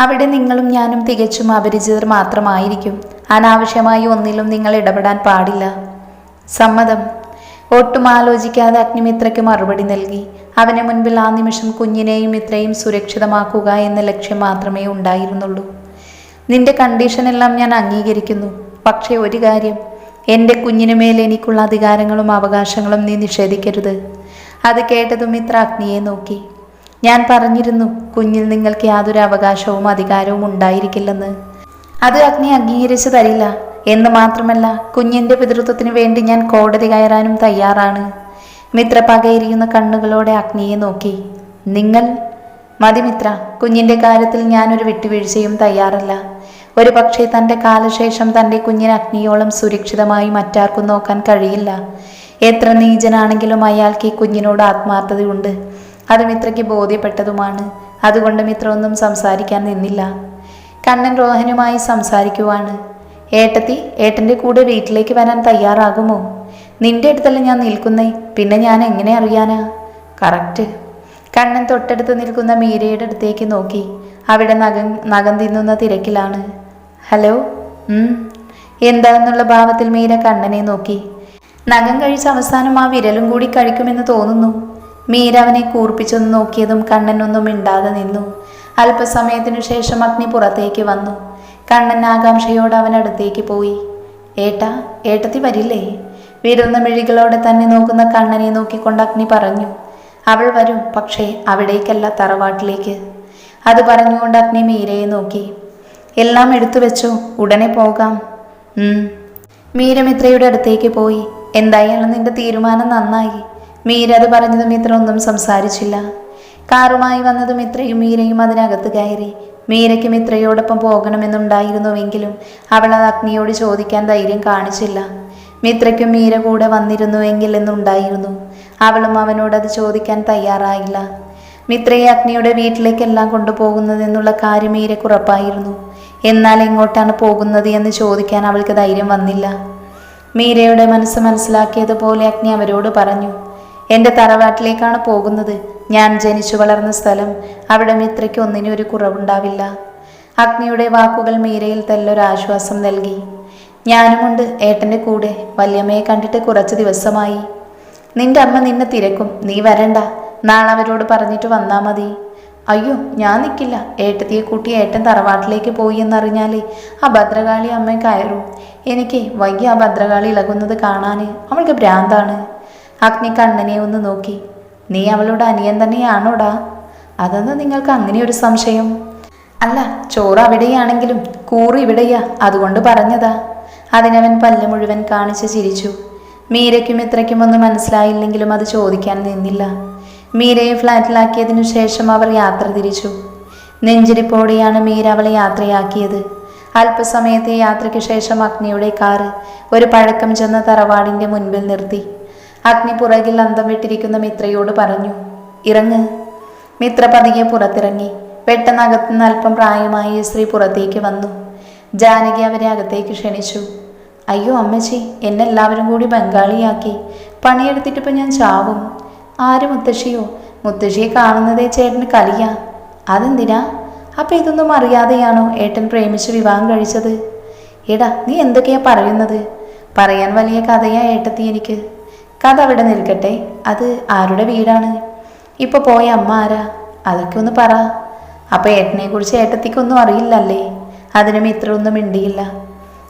അവിടെ നിങ്ങളും ഞാനും തികച്ചും അപരിചിതർ മാത്രമായിരിക്കും. അനാവശ്യമായി ഒന്നിലും നിങ്ങൾ ഇടപെടാൻ പാടില്ല. സമ്മതം. ഒട്ടും ആലോചിക്കാതെ അഗ്നിമിത്രയ്ക്ക് മറുപടി നൽകി. അവന് മുൻപിൽ ആ നിമിഷം കുഞ്ഞിനെയും ഇത്രയും സുരക്ഷിതമാക്കുക എന്ന ലക്ഷ്യം മാത്രമേ ഉണ്ടായിരുന്നുള്ളൂ. നിന്റെ കണ്ടീഷനെല്ലാം ഞാൻ അംഗീകരിക്കുന്നു. പക്ഷേ ഒരു കാര്യം. എന്റെ കുഞ്ഞിനുമേൽ എനിക്കുള്ള അധികാരങ്ങളും അവകാശങ്ങളും നീ നിഷേധിക്കരുത്. അത് കേട്ടതും ഇത്ര അഗ്നിയെ നോക്കി. ഞാൻ പറഞ്ഞിരുന്നു കുഞ്ഞിൽ നിങ്ങൾക്ക് യാതൊരു അവകാശവും അധികാരവും ഉണ്ടായിരിക്കില്ലെന്ന്. അത് അഗ്നി അംഗീകരിച്ചു തരില്ല. എന്ന് മാത്രമല്ല കുഞ്ഞിന്റെ പിതൃത്വത്തിന് വേണ്ടി ഞാൻ കോടതി കയറാനും തയ്യാറാണ്. മിത്ര പകയിരിക്കുന്ന കണ്ണുകളോടെ അഗ്നിയെ നോക്കി. നിങ്ങൾ? മതി മിത്ര കുഞ്ഞിന്റെ കാര്യത്തിൽ ഞാനൊരു വിട്ടുവീഴ്ചയും തയ്യാറല്ല. ഒരു പക്ഷേ തന്റെ കാലശേഷം തന്റെ കുഞ്ഞിന് അഗ്നിയോളം സുരക്ഷിതമായി മറ്റാർക്കും നോക്കാൻ കഴിയില്ല. എത്ര നീചനാണെങ്കിലും അയാൾക്ക് ഈ കുഞ്ഞിനോട് ആത്മാർത്ഥതയുണ്ട്. അത് മിത്രയ്ക്ക് ബോധ്യപ്പെട്ടതുമാണ്. അതുകൊണ്ട് മിത്ര ഒന്നും സംസാരിക്കാൻ നിന്നില്ല. കണ്ണൻ രോഹനുമായി സംസാരിക്കുവാണ്. ഏട്ടത്തി ഏട്ടന്റെ കൂടെ വീട്ടിലേക്ക് വരാൻ തയ്യാറാകുമോ? നിന്റെ അടുത്തല്ല ഞാൻ നിൽക്കുന്നേ? പിന്നെ ഞാൻ എങ്ങനെ അറിയാനാ? കറക്റ്റ്. കണ്ണൻ തൊട്ടടുത്ത് നിൽക്കുന്ന മീരയുടെ അടുത്തേക്ക് നോക്കി. അവിടെ നഖം നഖം തിന്നുന്ന തിരക്കിലാണ്. ഹലോ? എന്താണെന്നുള്ള ഭാവത്തിൽ മീര കണ്ണനെ നോക്കി. നഖം കഴിച്ച അവസാനം ആ വിരലും കൂടി കഴിക്കുമെന്ന് തോന്നുന്നു. മീര അവനെ കൂർപ്പിച്ചൊന്ന് നോക്കിയതും കണ്ണനൊന്നും മിണ്ടാതെ നിന്നു. അല്പസമയത്തിനു ശേഷം അഗ്നി പുറത്തേക്ക് വന്നു. കണ്ണൻ ആകാംക്ഷയോട് അവനടുത്തേക്ക് പോയി. ഏട്ടാ ഏട്ടത്തി വരില്ലേ വിരുന്ന മിഴികളോടെ തന്നെ നോക്കുന്ന കണ്ണനെ നോക്കിക്കൊണ്ട് അഗ്നി പറഞ്ഞു. അവൾ വരും പക്ഷേ അവിടേക്കല്ല തറവാട്ടിലേക്ക് അത് പറഞ്ഞുകൊണ്ട് അഗ്നി മീരയെ നോക്കി. എല്ലാം എടുത്തു വെച്ചോ? ഉടനെ പോകാം. മീരമിത്രയുടെ അടുത്തേക്ക് പോയി. എന്തായാലും നിന്റെ തീരുമാനം നന്നായി? മീര അത് പറഞ്ഞതും മിത്ര ഒന്നും സംസാരിച്ചില്ല. കാറുമായി വന്നതും മിത്രയും മീരയും അതിനകത്ത് കയറി. മീരയ്ക്ക് മിത്രയോടൊപ്പം പോകണമെന്നുണ്ടായിരുന്നുവെങ്കിലും അവൾ അത് അഗ്നിയോട് ചോദിക്കാൻ ധൈര്യം കാണിച്ചില്ല. മിത്രയ്ക്കും മീര കൂടെ വന്നിരുന്നുവെങ്കിൽ എന്നുണ്ടായിരുന്നു. അവളും അവനോട് അത് ചോദിക്കാൻ തയ്യാറായില്ല. മിത്രയെ അഗ്നിയുടെ വീട്ടിലേക്കെല്ലാം കൊണ്ടുപോകുന്നതെന്നുള്ള കാര്യം മീരയ്ക്ക് ഉറപ്പായിരുന്നു. എന്നാൽ എങ്ങോട്ടാണ് പോകുന്നത് എന്ന് ചോദിക്കാൻ അവൾക്ക് ധൈര്യം വന്നില്ല. മീരയുടെ മനസ്സ് മനസ്സിലാക്കിയതുപോലെ അഗ്നി അവരോട് പറഞ്ഞു. എന്റെ തറവാട്ടിലേക്കാണ് പോകുന്നത്. ഞാൻ ജനിച്ചു വളർന്ന സ്ഥലം അവിടെ മിത്രയ്ക്ക് ഒന്നിനും ഒരു കുറവുണ്ടാവില്ല. അഗ്നിയുടെ വാക്കുകൾ മീരയിൽ തല്ലൊരാശ്വാസം നൽകി. ഞാനുമുണ്ട് ഏട്ടന്റെ കൂടെ. വല്യമ്മയെ കണ്ടിട്ട് കുറച്ച് ദിവസമായി. നിന്റെ അമ്മ നിന്നെ തിരക്കും. നീ വരണ്ട. നാളെ അവരോട് പറഞ്ഞിട്ട് വന്നാ മതി. അയ്യോ ഞാൻ നിൽക്കില്ല ഏട്ടത്തിയെ കൂട്ടി ഏട്ടൻ തറവാട്ടിലേക്ക് പോയി എന്നറിഞ്ഞാലേ ആ ഭദ്രകാളി അമ്മ കയറും. എനിക്ക് വയ്യ ആ ഭദ്രകാളി ഇളകുന്നത് കാണാന്. അവൾക്ക് ഭ്രാന്താണ്. അഗ്നി കണ്ണനെ ഒന്ന് നോക്കി. നീ അവളുടെ അനിയൻ തന്നെയാണോടാ? അതെന്ന് നിങ്ങൾക്ക് അങ്ങനെ ഒരു സംശയം? അല്ല ചോറ് അവിടെയാണെങ്കിലും കൂറ് ഇവിടെയാ അതുകൊണ്ട് പറഞ്ഞതാ. അതിനവൻ പല്ല് മുഴുവൻ കാണിച്ച് ചിരിച്ചു. മീരയ്ക്കും ഇത്രയ്ക്കും ഒന്നും മനസ്സിലായില്ലെങ്കിലും അത് ചോദിക്കാൻ നിന്നില്ല. മീരയെ ഫ്ലാറ്റിലാക്കിയതിനു ശേഷം അവർ യാത്ര തിരിച്ചു. നെഞ്ചിരിപ്പോടെയാണ് മീര അവളെ യാത്രയാക്കിയത്. അല്പസമയത്തെ യാത്രയ്ക്ക് ശേഷം അഗ്നിയുടെ കാറ് ഒരു പഴക്കം ചെന്ന തറവാടിന്റെ മുൻപിൽ നിർത്തി. അഗ്നി പുറകിൽ അന്തം വിട്ടിരിക്കുന്ന മിത്രയോട് പറഞ്ഞു ഇറങ്ങ്. മിത്ര പതിയെ പുറത്തിറങ്ങി. പെട്ടെന്ന് അകത്തുനിന്ന് അല്പം പ്രായമായ സ്ത്രീ പുറത്തേക്ക് വന്നു. ജാനകി അവരെ അകത്തേക്ക് ക്ഷണിച്ചു. അയ്യോ അമ്മച്ചി എന്നെല്ലാവരും കൂടി ബംഗാളിയാക്കി. പണിയെടുത്തിട്ടിപ്പോൾ ഞാൻ ചാവും. ആര് മുത്തശ്ശിയോ? മുത്തശ്ശിയെ കാണുന്നതേ ചേട്ടന് കലിയാ. അതെന്തിനാ? അപ്പം ഇതൊന്നും അറിയാതെയാണോ ഏട്ടൻ പ്രേമിച്ച് വിവാഹം കഴിച്ചത്? എടാ നീ എന്തൊക്കെയാ പറയുന്നത്? പറയാൻ വലിയ കഥയാ ഏട്ടത്തി എനിക്ക്. കഥ അവിടെ നിൽക്കട്ടെ. അത് ആരുടെ വീടാണ്? ഇപ്പൊ പോയ അമ്മ ആരാ? അതൊക്കെ ഒന്ന് പറ. അപ്പൊ ഏട്ടനെ കുറിച്ച് ഏട്ടത്തിക്കൊന്നും അറിയില്ലല്ലേ? അതിനും ഇത്ര ഒന്നും മിണ്ടിയില്ല.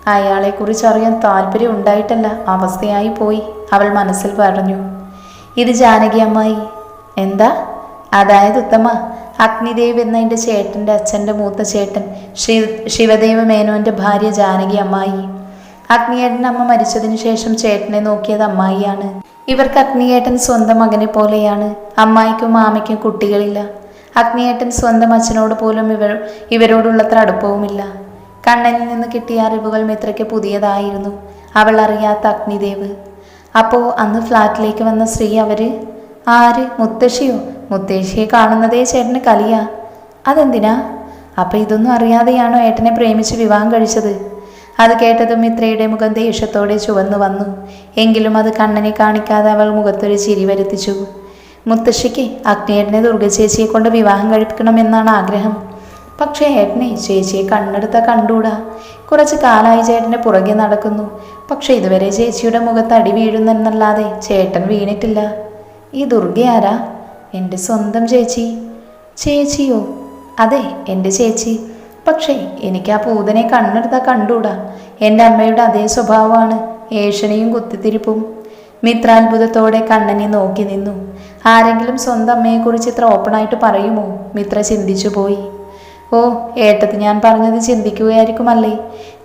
അയാളെ കുറിച്ച് അറിയാൻ താല്പര്യം ഉണ്ടായിട്ടല്ല. അവസ്ഥയായി പോയി. അവൾ മനസ്സിൽ പറഞ്ഞു. ഇത് ജാനകി അമ്മായി. എന്താ? അതായത് ഉത്തമ. അഗ്നിദേവ് എന്ന എന്റെ ചേട്ടന്റെ അച്ഛന്റെ മൂത്ത ചേട്ടൻ ശിവ ശിവദേവ മേനോന്റെ ഭാര്യ ജാനകി അമ്മായി. അഗ്നിയേട്ടൻ അമ്മ മരിച്ചതിനു ശേഷം ചേട്ടനെ നോക്കിയത് അമ്മായിയാണ്. ഇവർക്ക് അഗ്നിയേട്ടൻ സ്വന്തം മകനെ പോലെയാണ്. അമ്മായിക്കും മാമയ്ക്കും കുട്ടികളില്ല. അഗ്നിയേട്ടൻ സ്വന്തം അച്ഛനോട് പോലും ഇവർ ഇവരോടുള്ളത്ര അടുപ്പവുമില്ല. കണ്ണനിൽ നിന്ന് കിട്ടിയ അറിവുകൾ മിത്രയ്ക്ക് പുതിയതായിരുന്നു. അവൾ അറിയാത്ത അഗ്നിദേവ്. അപ്പോ അന്ന് ഫ്ലാറ്റിലേക്ക് വന്ന സ്ത്രീ അവർ ആര്? മുത്തശ്ശിയോ? മുത്തശ്ശിയെ കാണുന്നതേ ചേട്ടന് കലിയാ. അതെന്തിനാ? അപ്പൊ ഇതൊന്നും അറിയാതെയാണോ ഏട്ടനെ പ്രേമിച്ച് വിവാഹം കഴിച്ചത്? അത് കേട്ടതും മിത്രയുടെ മുഖം ദേഷ്യത്തോടെ ചുവന്നു വന്നു. എങ്കിലും അത് കണ്ണനെ കാണിക്കാതെ അവൾ മുഖത്തൊരു ചിരി വരുത്തിച്ചു. മുത്തശ്ശിക്ക് അഗ്നിയേട്ടനെ ദുർഗ ചേച്ചിയെ കൊണ്ട് വിവാഹം കഴിപ്പിക്കണമെന്നാണ് ആഗ്രഹം. പക്ഷേ ഏട്ടനെ ചേച്ചിയെ കണ്ണെടുത്ത കണ്ടൂടാ. കുറച്ച് കാലായി ചേട്ടന്റെ പുറകെ നടക്കുന്നു. പക്ഷെ ഇതുവരെ ചേച്ചിയുടെ മുഖത്ത് അടി വീഴുന്നെന്നല്ലാതെ ചേട്ടൻ വീണിട്ടില്ല. ഈ ദുർഗ ആരാ? എന്റെ സ്വന്തം ചേച്ചി. ചേച്ചിയോ? അതെ എന്റെ ചേച്ചി. പക്ഷേ എനിക്ക് ആ പൂതനെ കണ്ണെടുത്താൽ കണ്ടൂടാ എന്റെ അമ്മയുടെ അതേ സ്വഭാവമാണ്. ഏഷണിയും കുത്തിത്തിരിപ്പും. മിത്രാത്ഭുതത്തോടെ കണ്ണനെ നോക്കി നിന്നു. ആരെങ്കിലും സ്വന്തം അമ്മയെക്കുറിച്ച് ഇത്ര ഓപ്പണായിട്ട് പറയുമോ? മിത്ര ചിന്തിച്ചു പോയി. ഓ ഏട്ടത്ത് ഞാൻ പറഞ്ഞത് ചിന്തിക്കുകയായിരിക്കുമല്ലേ?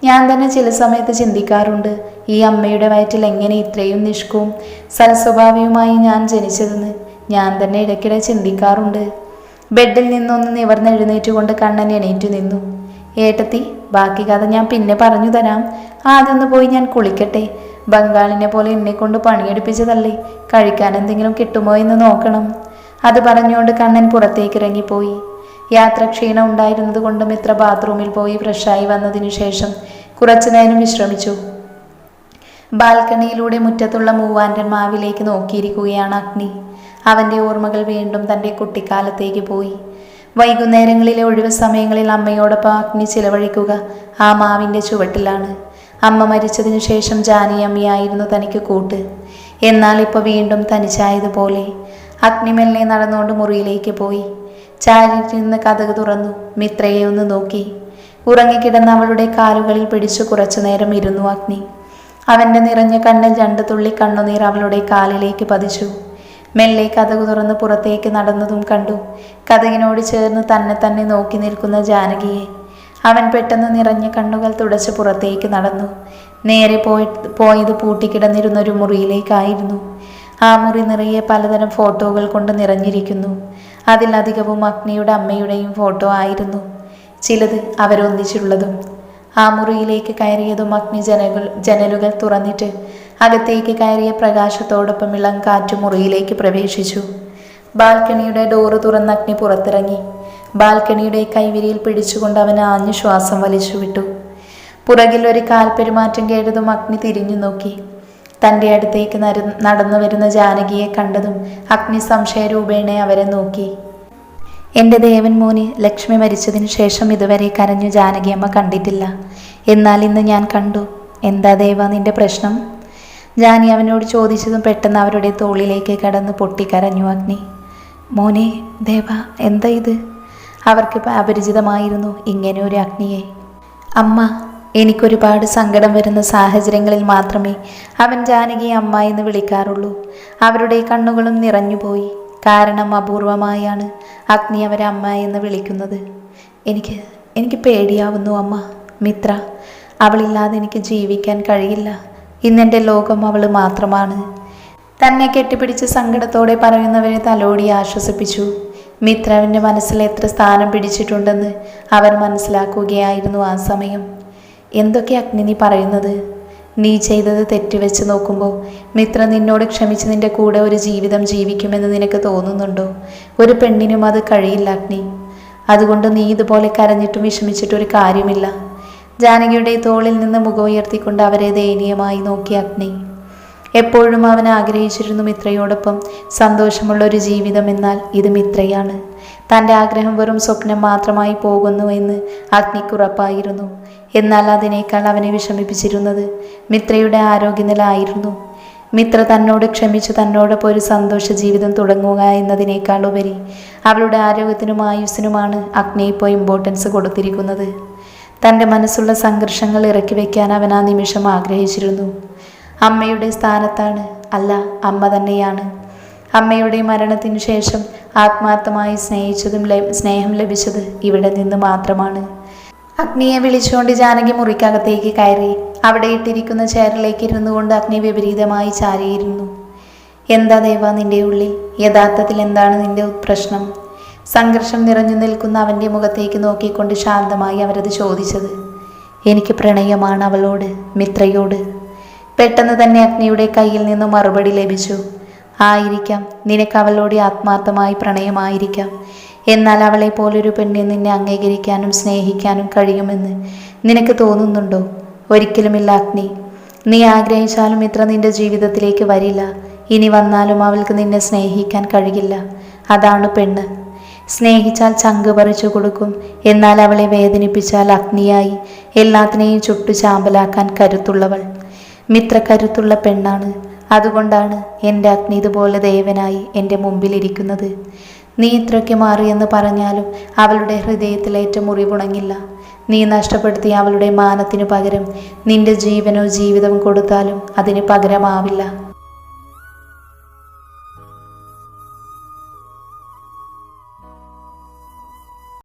ഞാൻ തന്നെ ചില സമയത്ത് ചിന്തിക്കാറുണ്ട്. ഈ അമ്മയുടെ വയറ്റിൽ എങ്ങനെ ഇത്രയും നിഷ്കവും സൽസ്വഭാവിയുമായി ഞാൻ ജനിച്ചതെന്ന്. ഞാൻ തന്നെ ഇടയ്ക്കിടെ ചിന്തിക്കാറുണ്ട്. ബെഡിൽ നിന്നൊന്ന് നിവർന്നെഴുന്നേറ്റുകൊണ്ട് കണ്ണൻ എണീറ്റു നിന്നു. ഏട്ടത്തി ബാക്കി കഥ ഞാൻ പിന്നെ പറഞ്ഞു തരാം. ആദ്യം ഒന്ന് പോയി ഞാൻ കുളിക്കട്ടെ. ബംഗാളിനെ പോലെ എന്നെ കൊണ്ട് പണിയെടുപ്പിച്ചതല്ലേ. കഴിക്കാൻ എന്തെങ്കിലും കിട്ടുമോ എന്ന് നോക്കണം. അത് പറഞ്ഞുകൊണ്ട് കണ്ണൻ പുറത്തേക്ക് ഇറങ്ങിപ്പോയി യാത്ര ക്ഷീണം ഉണ്ടായിരുന്നത് കൊണ്ട് മിത്ര ബാത്റൂമിൽ പോയി ഫ്രഷായി വന്നതിനു ശേഷം കുറച്ചു നേരം വിശ്രമിച്ചു. ബാൽക്കണിയിലൂടെ മുറ്റത്തുള്ള മൂവാൻഡൻ മാവിലേക്ക് നോക്കിയിരിക്കുകയാണ് അഗ്നി. അവന്റെ ഓർമ്മകൾ വീണ്ടും തന്റെ കുട്ടിക്കാലത്തേക്ക് പോയി. വൈകുന്നേരങ്ങളിലെ ഒഴിവ് സമയങ്ങളിൽ അമ്മയോടൊപ്പം അഗ്നി ചിലവഴിക്കുക ആ മാവിന്റെ ചുവട്ടിലാണ്. അമ്മ മരിച്ചതിനു ശേഷം ജാനി അമ്മയായിരുന്നു തനിക്ക് കൂട്ട്. എന്നാൽ ഇപ്പോൾ വീണ്ടും തനിച്ചായതുപോലെ അഗ്നിമെല്ലെ നടന്നുകൊണ്ട് മുറിയിലേക്ക് പോയി. ചാരിട്ടിരുന്ന് കഥക് തുറന്നു. മിത്രയെ ഒന്ന് നോക്കി. ഉറങ്ങിക്കിടന്ന അവളുടെ കാലുകളിൽ പിടിച്ചു കുറച്ചു നേരം ഇരുന്നു അഗ്നി. അവന്റെ നിറഞ്ഞ കണ്ണിൽ രണ്ട് തുള്ളി കണ്ണുനീർ അവളുടെ കാലിലേക്ക് പതിച്ചു. മെല്ലെ കഥകു തുറന്ന് പുറത്തേക്ക് നടന്നതും കണ്ടു. കഥകിനോട് ചേർന്ന് തന്നെ തന്നെ നോക്കി നിൽക്കുന്ന ജാനകിയെ. അവൻ പെട്ടെന്ന് നിറഞ്ഞ കണ്ണുകൾ തുടച്ച് പുറത്തേക്ക് നടന്നു. നേരെ പോയി പോയത് പൂട്ടിക്കിടന്നിരുന്ന ഒരു മുറിയിലേക്കായിരുന്നു. ആ മുറി നിറയെ പലതരം ഫോട്ടോകൾ കൊണ്ട് നിറഞ്ഞിരിക്കുന്നു. അതിലധികവും അഗ്നിയുടെ അമ്മയുടെയും ഫോട്ടോ ആയിരുന്നു. ചിലത് അവരൊന്നിച്ചുള്ളതും. ആ മുറിയിലേക്ക് കയറിയതും അഗ്നി ജനകൾ ജനലുകൾ തുറന്നിട്ട് അകത്തേക്ക് കയറിയ പ്രകാശത്തോടൊപ്പം ഇളം കാറ്റ് മുറിയിലേക്ക് പ്രവേശിച്ചു. ബാൽക്കണിയുടെ ഡോറ് തുറന്ന് അഗ്നി പുറത്തിറങ്ങി. ബാൽക്കണിയുടെ കൈവിരിയിൽ പിടിച്ചുകൊണ്ട് അവൻ ആഞ്ഞു ശ്വാസം വലിച്ചു വിട്ടു. പുറകിൽ ഒരു കാൽപ്പെരുമാറ്റം കേട്ടതും അഗ്നി തിരിഞ്ഞു നോക്കി. തന്റെ അടുത്തേക്ക് നടന്നു വരുന്ന ജാനകിയെ കണ്ടതും അഗ്നി സംശയരൂപേണെ അവരെ നോക്കി. എന്റെ ദേവൻ മോന് ലക്ഷ്മി മരിച്ചതിന് ശേഷം ഇതുവരെ കരഞ്ഞു ജാനകിയമ്മ കണ്ടിട്ടില്ല. എന്നാൽ ഇന്ന് ഞാൻ കണ്ടു. എന്താ ദേവ നിന്റെ പ്രശ്നം? ജാനി അവനോട് ചോദിച്ചതും പെട്ടെന്ന് അവരുടെ തോളിലേക്ക് കടന്ന് പൊട്ടിക്കരഞ്ഞു അഗ്നി. മോനെ ദേവ എന്താ ഇത്? അവർക്ക് അപരിചിതമായിരുന്നു ഇങ്ങനെ ഒരു അഗ്നിയെ. അമ്മ എനിക്കൊരുപാട് സങ്കടം വരുന്ന സാഹചര്യങ്ങളിൽ മാത്രമേ അവൻ ജാനകി അമ്മ എന്ന് വിളിക്കാറുള്ളൂ. അവരുടെ കണ്ണുകളും നിറഞ്ഞുപോയി കാരണം അപൂർവമായാണ് അഗ്നി അവരെ അമ്മ എന്ന് വിളിക്കുന്നത്. എനിക്ക് എനിക്ക് പേടിയാവുന്നു അമ്മ മിത്ര. അവളില്ലാതെ എനിക്ക് ജീവിക്കാൻ കഴിയില്ല. ഇന്നെന്റെ ലോകം അവൾ മാത്രമാണ്. തന്നെ കെട്ടിപ്പിടിച്ച് സങ്കടത്തോടെ പറയുന്നവരെ തലോടി ആശ്വസിപ്പിച്ചു. മിത്രവിന്റെ മനസ്സിൽ എത്ര സ്ഥാനം പിടിച്ചിട്ടുണ്ടെന്ന് അവർ മനസ്സിലാക്കുകയായിരുന്നു ആ സമയം. എന്തൊക്കെ അഗ്നി നീ പറയുന്നത്? നീ ചെയ്തത് തെറ്റുവെച്ച് നോക്കുമ്പോൾ മിത്ര നിന്നോട് ക്ഷമിച്ച് നിന്റെ കൂടെ ഒരു ജീവിതം ജീവിക്കുമെന്ന് നിനക്ക് തോന്നുന്നുണ്ടോ? ഒരു പെണ്ണിനും അത് കഴിയില്ല അഗ്നി. അതുകൊണ്ട് നീ ഇതുപോലെ കരഞ്ഞിട്ടും വിഷമിച്ചിട്ടൊരു കാര്യമില്ല. ജാനകിയുടെ തോളിൽ നിന്ന് മുഖം ഉയർത്തിക്കൊണ്ട് അവരെ ദയനീയമായി നോക്കി അഗ്നി. എപ്പോഴും അവൻ ആഗ്രഹിച്ചിരുന്നു മിത്രയോടൊപ്പം സന്തോഷമുള്ള ഒരു ജീവിതം എന്നാൽ ഇത് മിത്രയാണ് തന്റെ ആഗ്രഹം വെറും സ്വപ്നം മാത്രമായി പോകുന്നു എന്ന് അഗ്നിക്കുറപ്പായിരുന്നു എന്നാൽ അതിനേക്കാൾ അവനെ വിഷമിപ്പിച്ചിരുന്നത് മിത്രയുടെ ആരോഗ്യനില ആയിരുന്നു മിത്ര തന്നോട് ക്ഷമിച്ച് തന്നോടൊപ്പം ഒരു സന്തോഷ ജീവിതം തുടങ്ങുക എന്നതിനേക്കാൾ ഉപരി അവളുടെ ആരോഗ്യത്തിനും ആയുസ്സിനുമാണ് അഗ്നി ഇപ്പോൾ ഇമ്പോർട്ടൻസ് കൊടുത്തിരിക്കുന്നത്. തന്റെ മനസ്സുള്ള സംഘർഷങ്ങൾ ഇറക്കി വയ്ക്കാൻ അവൻ ആ നിമിഷം ആഗ്രഹിച്ചിരുന്നു. അമ്മയുടെ സ്ഥാനത്താണ്. അല്ല അമ്മ തന്നെയാണ്. അമ്മയുടെ മരണത്തിന് ശേഷം ആത്മാർത്ഥമായി സ്നേഹിച്ചതും സ്നേഹം ലഭിച്ചത് ഇവിടെ നിന്ന് മാത്രമാണ്. അഗ്നിയെ വിളിച്ചുകൊണ്ട് ജാനകി മുറിക്കകത്തേക്ക് കയറി. അവിടെ ഇട്ടിരിക്കുന്ന ചെയറിലേക്ക് ഇരുന്നു കൊണ്ട് അഗ്നി വിപരീതമായി ചാരിയിരുന്നു. എന്താ ദേവ നിന്റെ ഉള്ളിൽ യഥാർത്ഥത്തിൽ എന്താണ് നിന്റെ പ്രശ്നം? സംഘർഷം നിറഞ്ഞു നിൽക്കുന്ന അവന്റെ മുഖത്തേക്ക് നോക്കിക്കൊണ്ട് ശാന്തമായി അവരത് ചോദിച്ചത്. എനിക്ക് പ്രണയമാണ് അവളോട് മിത്രയോട്. പെട്ടെന്ന് തന്നെ അഗ്നിയുടെ കയ്യിൽ നിന്ന് മറുപടി ലഭിച്ചു. ആയിരിക്കാം നിനക്ക് അവളോട് ആത്മാർത്ഥമായി പ്രണയമായിരിക്കാം. എന്നാൽ അവളെ പോലൊരു പെണ്ണിനെ നിന്നെ അംഗീകരിക്കാനും സ്നേഹിക്കാനും കഴിയുമെന്ന് നിനക്ക് തോന്നുന്നുണ്ടോ? ഒരിക്കലുമില്ല അഗ്നി. നീ ആഗ്രഹിച്ചാലും ഇത്ര നിന്റെ ജീവിതത്തിലേക്ക് വരില്ല. ഇനി വന്നാലും അവൾക്ക് നിന്നെ സ്നേഹിക്കാൻ കഴിയില്ല. അതാണ് പെണ്ണ്. സ്നേഹിച്ചാൽ ചങ്ക് പറിച്ചു കൊടുക്കും. എന്നാൽ അവളെ വേദനിപ്പിച്ചാൽ അഗ്നിയായി. എല്ലാത്തിനെയും ചുട്ടു ചാമ്പലാക്കാൻ കരുത്തുള്ളവൾ. മിത്ര കരുത്തുള്ള പെണ്ണാണ്. അതുകൊണ്ടാണ് എന്റെ അഗ്നി ഇതുപോലെ ദേവനായി എന്റെ മുമ്പിലിരിക്കുന്നത് നീ ഇത്രയ്ക്ക് മാറിയെന്ന് പറഞ്ഞാലും അവളുടെ ഹൃദയത്തിലേറ്റ മുറിവുണങ്ങില്ല. നീ നഷ്ടപ്പെടുത്തിയ അവളുടെ മാനത്തിനു പകരം നിന്റെ ജീവനോ ജീവിതവും കൊടുത്താലും അതിന് പകരമാവില്ല.